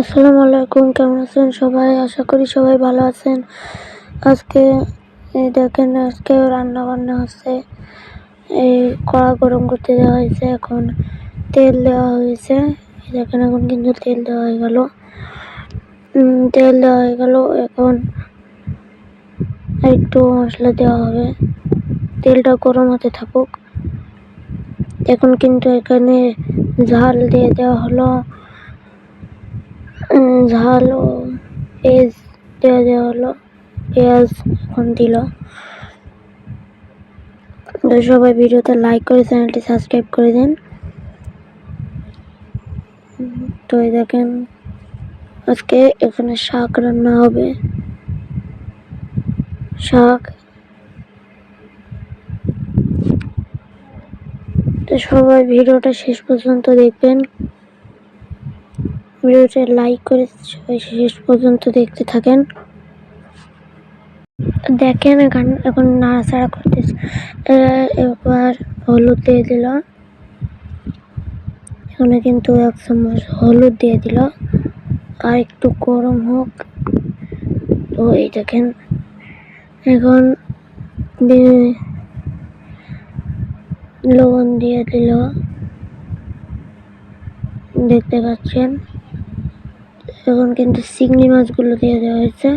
আসসালামু আলাইকুম, কেমন আছেন সবাই? আশা করি সবাই ভালো আছেন। আজকে এই দেখেন আজকে রান্না বান্না হচ্ছে। এই কড়া গরম করতে দেওয়া হয়েছে, এখন তেল দেওয়া হয়েছে। দেখেন, এখন কিন্তু তেল দেওয়া হয়ে গেল। তেল দেওয়া হয়ে গেল, এখন একটু মশলা দেওয়া হবে। তেলটা গরম হতে থাকুক। এখন কিন্তু এখানে ঝাল দিয়ে দেওয়া হলো। উম, ঝাল পেঁয়াজ দেওয়া দেওয়া হলো পেঁয়াজ এখন দিল। তো সবাই ভিডিওতে লাইক করে চ্যানেলটি সাবস্ক্রাইব করে দিন। তো এই দেখেন আজকে এখানে শাক রান্না হবে। শাক। তো সবাই ভিডিওটা শেষ পর্যন্ত দেখবেন। ভিডিওটা লাইক করে শেষ পর্যন্ত দেখতে থাকেন। দেখেন এখন এখন নাড়াচাড়া করতেছে। এবার হলুদ দিয়ে দিল। এখানে কিন্তু এক চামচ হলুদ দিয়ে দিল। আর একটু গরম হোক। তো এই দেখেন, এখন লবণ দিয়ে দিল। দেখতে পাচ্ছেন? এখন কিন্তু চিংড়ি মাছগুলো দিয়ে দেওয়া হয়েছে।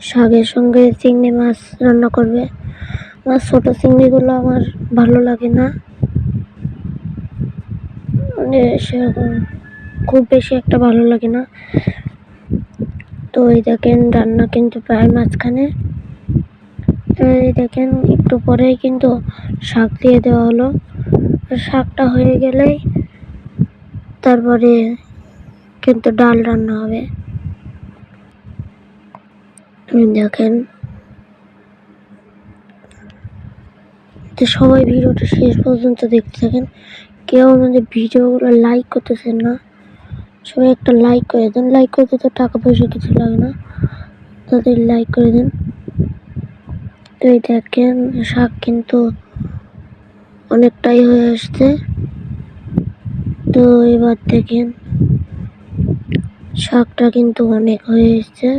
শাকের সঙ্গে চিংড়ি মাছ রান্না করবে। আমার ছোট চিংড়িগুলো আমার ভালো লাগে না। মানে সেরকম খুব বেশি একটা ভালো লাগে না। তো এই দেখেন রান্না কিন্তু প্রায় মাঝখানে। এই দেখেন একটু পরেই কিন্তু শাক দিয়ে দেওয়া হলো। শাকটা হয়ে গেলেই তারপরে কিন্তু ডাল রান্না হবে। দেখেন। তো সবাই ভিডিওটা শেষ পর্যন্ত দেখতে থাকেন। কেউ আমাদের ভিডিওগুলো লাইক করতেছেন না, সবাই একটা লাইক করে দেন। লাইক করতে তো টাকা পয়সা কিছু লাগে না, তাদের লাইক করে দেন। তো এই দেখেন, শাক কিন্তু অনেকটাই হয়ে আসছে। তো এবার দেখেন শাকটা কিন্তু অনেক হয়ে এসছে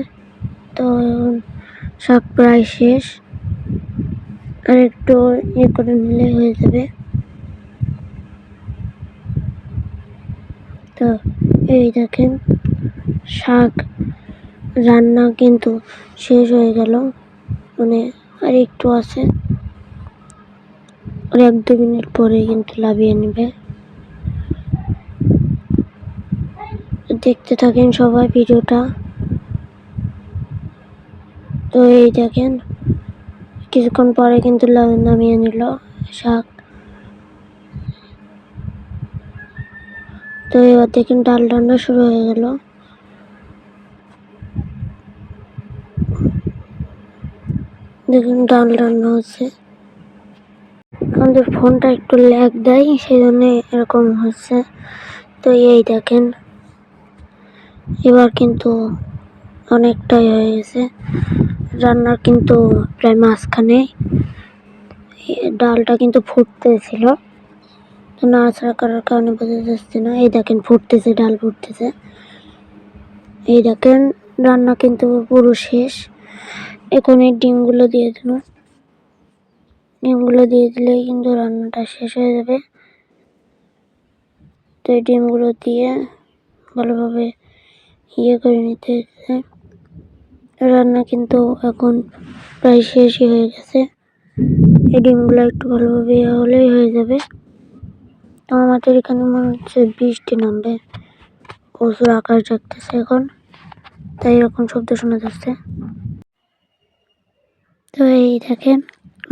তো শাক প্রায় শেষ। আর একটু ইয়ে করে নিলে হয়ে যাবে। তো এই দেখেন, শাক রান্না কিন্তু শেষ হয়ে গেল। মানে আর একটু আছে। আর এক দু মিনিট পরে কিন্তু লাভিয়ে নেবে। দেখতে থাকেন সবাই ভিডিওটা। তো এই দেখেন, কিছুক্ষণ পরে কিন্তু নামিয়ে নিল শাক। তো এবার দেখেন ডাল রান্না শুরু হয়ে গেল। দেখুন ডাল রান্না হচ্ছে। আমাদের ফোনটা একটু ল্যাগ দেয় সেই জন্য এরকম হচ্ছে। তো এই দেখেন এবার কিন্তু অনেকটাই হয়ে গেছে। রান্নার কিন্তু প্রায় মাঝখানে। ডালটা কিন্তু ফুটতেছিল। তো নাড়াচাড়া করার কারণে বোঝা যাচ্ছে না। এই দেখেন ফুটতেছে, ডাল ফুটতেছে। এই দেখেন, রান্না কিন্তু পুরো শেষ। এখন এই ডিমগুলো দিয়ে দিল ডিমগুলো দিয়ে দিলেই কিন্তু রান্নাটা শেষ হয়ে যাবে। তো এই ডিমগুলো দিয়ে ভালোভাবে ইয়ে করে নিতে হচ্ছে রান্না কিন্তু এখন প্রায় শেষই হয়ে গেছে। এই ডিমগুলো একটু ভালোভাবে ইয়ে হলেই হয়ে যাবে। তো আমাদের এখানে মনে হচ্ছে বৃষ্টি নামবে। প্রচুর আকাশ ডাকতেছে এখন। তাই এরকম শব্দ শোনা যাচ্ছে। তো এই দেখেন,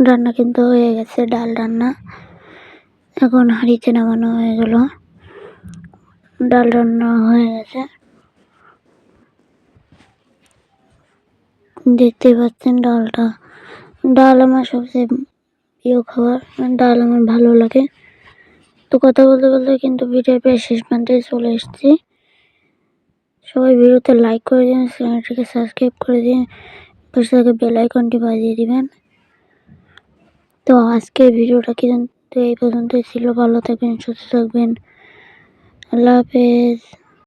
রান্না কিন্তু হয়ে গেছে, ডাল রান্না। এখন হাঁড়িতে নামানো হয়ে গেল। ডাল রান্না হয়ে গেছে। দেখতেই পাচ্ছেন ডালটা। ডাল আমার সবচেয়ে প্রিয় খাবার ডাল আমার ভালো লাগে। তো কথা বলতে বলতে কিন্তু ভিডিও প্রায় শেষ প্রান্তে চলে এসেছি। সবাই ভিডিওতে লাইক করে দিন, চ্যানেলটিকে সাবস্ক্রাইব করে দিন, পাশে থেকে বেল আইকনটি বাজিয়ে দিবেন। তো আজকে ভিডিওটা কিন্তু এই পর্যন্তই ছিল। ভালো থাকবেন, সুস্থ থাকবেন। আল্লাহ হাফেজ।